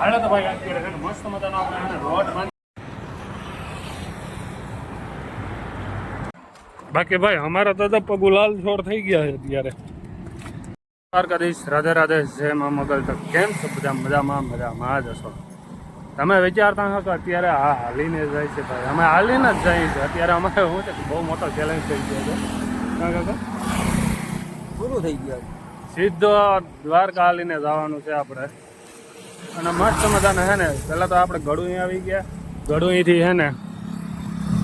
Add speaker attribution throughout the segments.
Speaker 1: હાલો તો ભાઈ અત્યારે મસ્ત મજાનો આપણે રોડ બાકી ભાઈ અમારા તો તો પગુ લાલ છોડ થઈ ગયા છે અત્યારે. દ્વારકાધીશ રાધે રાધે જય મા મગલ તો કેમ છો બધા? મજામાં મજામાં જ હશો. તમે વિચારતા હો કે અત્યારે આ હાલીને જાય છે ભાઈ. અમે હાલીને જ જઈએ છીએ. અત્યારે અમારે શું છે કે બહુ મોટો ચેલેન્જ થઈ ગયો છે.
Speaker 2: પૂરું થઈ ગયું.
Speaker 1: સીધો દ્વારકા હાલીને જવાનું છે આપણે. અને મસ્ત મજાને છે ને પહેલાં તો આપણે ગળું આવી ગયા. ગળુંથી છે ને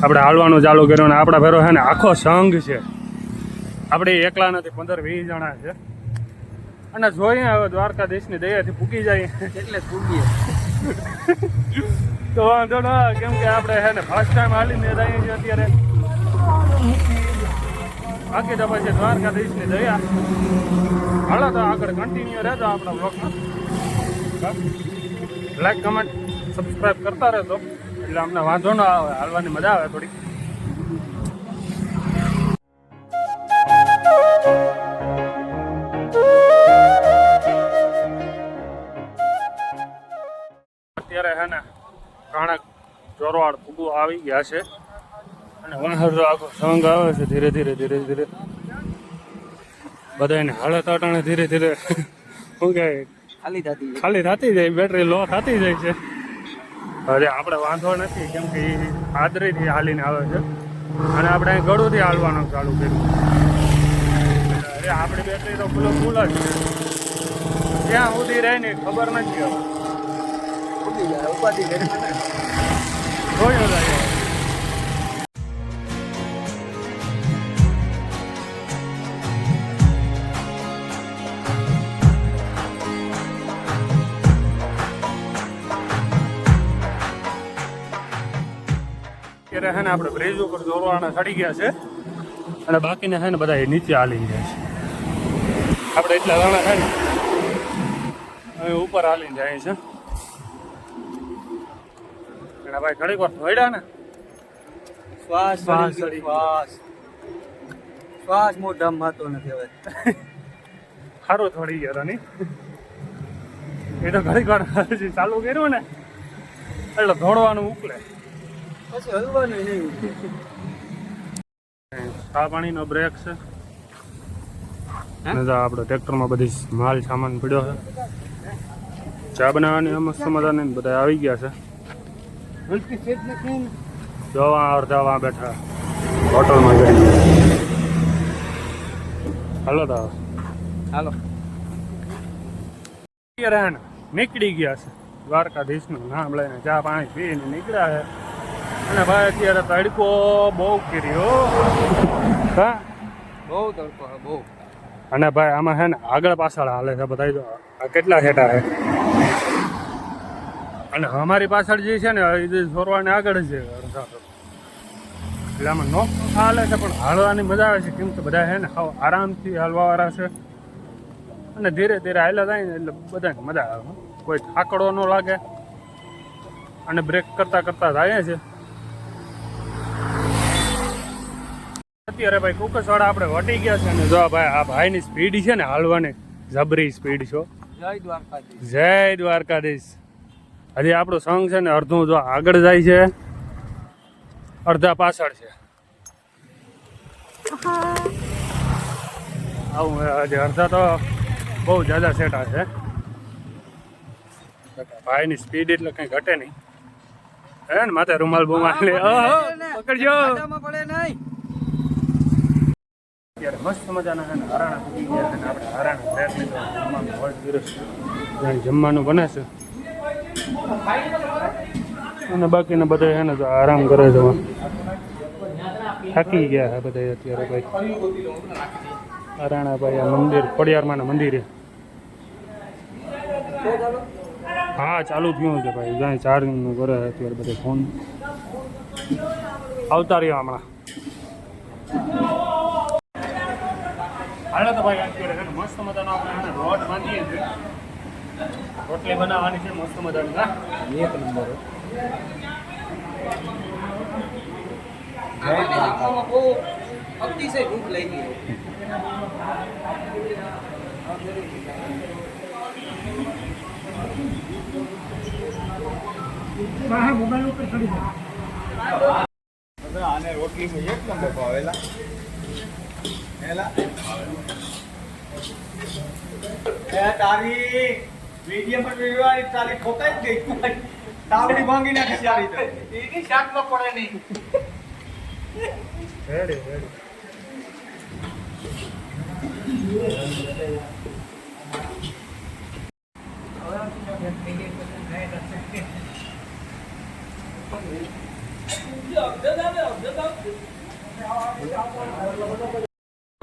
Speaker 1: આપણે હાલવાનું ચાલુ કર્યું ને આપણા ભેરો હે ને આખો સંઘ છે. આપણે એકલા નથી પંદર વીસ જણા છે. અને જોઈએ હવે દ્વારકાધીશની દયાથી પૂકી જાય.
Speaker 2: એટલે પૂગીએ.
Speaker 1: તો વાંધો ન કેમ કે આપણે હે ને ફર્સ્ટ ટાઈમ હાલીને જઈએ છીએ અત્યારે. બાકી તો પછી દ્વારકાધીશની દયા. હાલો તો આગળ કન્ટિન્યુ રહેતો આપણા બ્લોગમાં લાઈક કમેન્ટ સબસ્ક્રાઈબ કરતા રહેતો એટલે અમને વાંધો ના આવે, હાલવાની મજા આવે થોડી અત્યારે છે ને કાણક ચોરવાડ ફૂગું આવી ગયા છે. અને વાહર આખો સંઘ આવે છે, ધીરે ધીરે ધીરે ધીરે. બધાને હાલત અટાણે ધીરે ધીરે. શું કહે?
Speaker 2: ખાલી થતી
Speaker 1: ખાલી થતી જાય બેટરી લો થતી જાય છે. અરે આપણે વાંધો નથી કેમ કે એ આદરીથી હાલીને આવે છે. અને આપણે અહીં ગળુંથી હાલવાનું ચાલુ કર્યું. અરે આપણી બેટરી તો ફૂલો ફૂલ જ છે. ક્યાં સુધી રહે ને ખબર નથી હવે.
Speaker 2: જાય ઉપાધિ કરી
Speaker 1: અત્યારે છે ને આપણે બ્રિજ ઉપર દોરવાના ચડી ગયા છે. અને બાકીને છે ને બધા નીચે હાલી જાય છે. આપણે એટલા જણા છે ને હવે ઉપર હાલીને જાય છે. એના ભાઈ ઘણી વાર થોડ્યા ને.
Speaker 2: શ્વાસ
Speaker 1: શ્વાસ
Speaker 2: શ્વાસ. શ્વાસ મોઢામાં માતો નથી હવે.
Speaker 1: સારું થોડી યાર નહીં એ તો ઘણી વાર ચાલુ કર્યું ને એટલે દોડવાનું ઉકલે.
Speaker 2: પછી હલવાનું નહીં
Speaker 1: ચા પાણીનો બ્રેક છે. આપણે ટ્રેક્ટરમાં બધી માલ સામાન પડ્યો છે. ચા બનાવવાની મસ્ત મજાની બધા આવી ગયા છે. જવા અડધા બેઠા. હોટલમાં જઈ હાલો તો
Speaker 2: હાલો.
Speaker 1: નીકળી ગયા છે. દ્વારકાધીશનું નામ લઈને ચા પાણી પીને નીકળ્યા છે. અને ભાઈ અત્યારે તડકો બહુ કર્યો. હા?
Speaker 2: બહુ તડકો હા બહુ.
Speaker 1: અને ભાઈ આમાં છે ને આગળ પાછળ હાલે છે બધા જો આ કેટલા હેઠા છે? અને અમારી પાછળ જે છે ને એ જે સોરવાને આગળ છે એટલે આમાં નો હાલે છે પણ હાલવાની મજા આવે છે. કેમ કે બધા છે ને હાવ આરામથી હાલવાવાળા છે. અને ધીરે ધીરે હાલ્યા જાય ને એટલે બધાને મજા આવે. કોઈ થાકડો ન લાગે. અને બ્રેક કરતાં કરતાં જાય છે. અત્યારે ભાઈ કુકસવાડા આપણે વટી ગયા છે ને જો આ ભાઈ આ ભાઈની સ્પીડ છે ને હાલવાની જબરી સ્પીડ છો
Speaker 2: જય દ્વારકાધીશ.
Speaker 1: જય દ્વારકાધીશ. હજી આપણું સંઘ છે ને અડધું જો આગળ જાય છે અડધા પાછળ છે. આવું હજી અડધા તો બહુ જાદા સેટા છે. ભાઈની સ્પીડ એટલે કંઈ ઘટે નહીં. હે ને માથે રૂમાલ બુમાલ લે. પકડજો
Speaker 2: પડે નહીં.
Speaker 1: મસ્ત મજાના જમવાનું બને છે. અને બાકીના બધા છે ને તો આરામ કરે છે થાકી ગયા છે બધા અત્યારે ભાઈ. હરાણા ભાઈ આ મંદિર, ખોડિયારમાંના મંદિરે. હા, ચાલુ થયું છે ભાઈ. જ્યાં ચાર્જિંગનું કરે અત્યારે બધા ફોન આવતા રહ્યો હમણાં. હાલો તો ભાઈ અત્યારે છે મસ્ત મજાનો આપણે આને રોટ બાંધીએ છીએ. રોટલી બનાવવાની છે મસ્ત મજાની. હા?
Speaker 2: એક નંબર. બહુ અતિશય ભૂખ લાગી આને રોટલી એક નંબર ભાવેલા. તારી મીડિયમ પર વેવાય તારી ખોટાઈ જ ગઈ. તાવડી ભાંગી નાખી સારી તો એની શાકમાં પડે નહીં.
Speaker 1: રેડી રેડી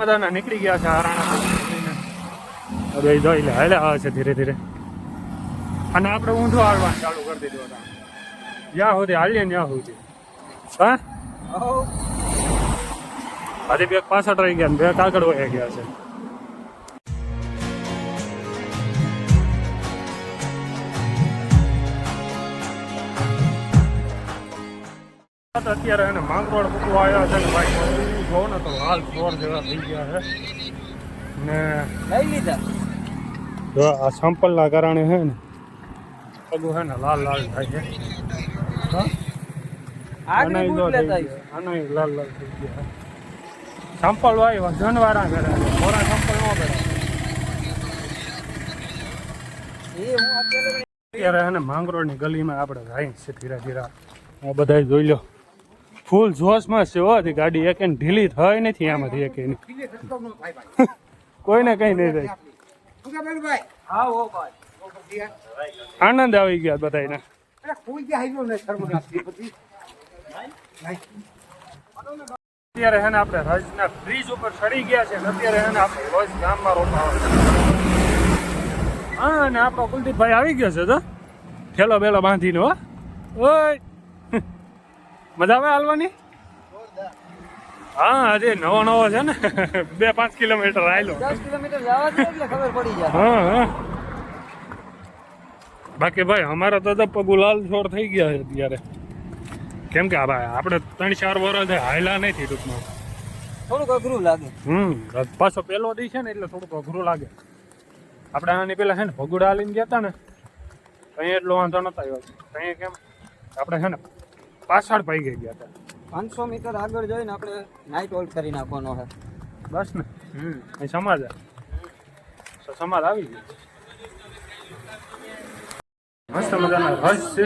Speaker 1: બધાના નીકળી ગયા છે, હારાણા હવે જોઈ લે, હાલે, આવે છે ધીરે ધીરે. અને આપણે ઊંધો હાલવાનું ચાલુ કરી દીધું હતા. જ્યાં સુધી હાલીએ ત્યાં સુધી. હા? આજે બે પાછળ રહી ગયા બે કાગળ વહી ગયા છે. અત્યારે એને માંગરોળ પૂકવા આવ્યા છે ભાઈ. જો ને તો હાલ ફ્લોર જેવા થઈ ગયા છે. ને
Speaker 2: લઈ લીધા.
Speaker 1: જો આ સંપલના કારણે છે ને પગું છે ને લાલ લાલ થાય છે. આનાય લાલ લાલ થઈ ગયા સંપલ હોય વજન વાળા કરે મોરા સંપલ નો કરે.
Speaker 2: અત્યારે
Speaker 1: માંગરોળની ગલીમાં આપણે જાય છે ધીરા ધીરા. આ બધા જોઈ લો. ફૂલ જોશમાં છે હો ગાડી એક ઢીલી થઈ નથી આમાંથી એક કોઈને કઈ નહીં થાય. આનંદ આવી ગયા બધાને અત્યારે હેને આપણે રાજના બ્રિજ ઉપર ચડી ગયા છે અત્યારે હેને આપણે રોજ ગામમાં રોકાવા હા અને આપણો કુલદીપભાઈ આવી ગયો છે તો. ઠેલો બેલો બાંધીને હો. ઓય. મજા આવે હાલવાની? હા હજી નવો નવો છે ને. બે પાંચ કિલોમીટર આવેલો હા હા. બાકી ભાઈ અમારા તો તો પગુ લાલ છોડ થઈ ગયા છે અત્યારે. કેમ કે ભાઈ આપણે ત્રણ ચાર વર્ષ હાયલા નથી ટૂંકમાં.
Speaker 2: થોડુંક અઘરું લાગે.
Speaker 1: હમ પાછો પેલો દી છે ને એટલે થોડુંક અઘરું લાગે. આપણે આની પેલા છે ને ભગુડા હાલીને ગયા હતા ને અહીં એટલો વાંધો નતા આવ્યો. અહીં કેમ આપણે છે ને પાછળ પાઈ ગઈ ગયા હતા.
Speaker 2: પાંચસો મીટર આગળ જઈને આપણે નાઇટ હોલ્ટ કરી નાખવાનો છે.
Speaker 1: બસ ને? હમ. સમાજ તો સમાજ આવી ગયો. મસ્ત મજાના રસ છે.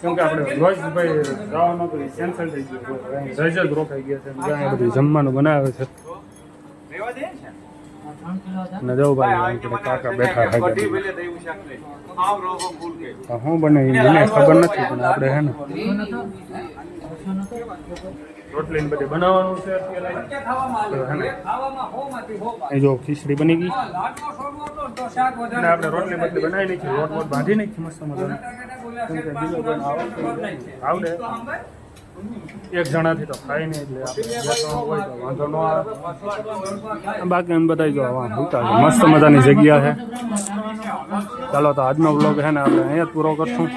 Speaker 1: કેમ કે આપણે રોજ ભાઈ જવાનું તો કેન્સલ થઈ ગયો. રજ જ રોકાઈ ગયા છે. જમવાનું બનાવે છે અને જવું ભાઈ આપણે કાકા બેઠા હું હા, બને મને ખબર નથી પણ આપણે હે ને. રોટલી બધી બનાવવાનું છે જો ખીચડી બની ગઈ. આપણે રોટલી બધી બનાવી નાખી. રોટ બોટ બાંધી નાખી મસ્ત નથી. આવડે એક જણાથી તો ખાય નહીં એટલે વાંધો ન આવે. બાકી એમ બતાવી દો આવા ભૂતા મસ્ત મજાની જગ્યા છે. ચાલો તો આજનો બ્લોગ છે ને આપણે અહીંયા જ પૂરો કરશું.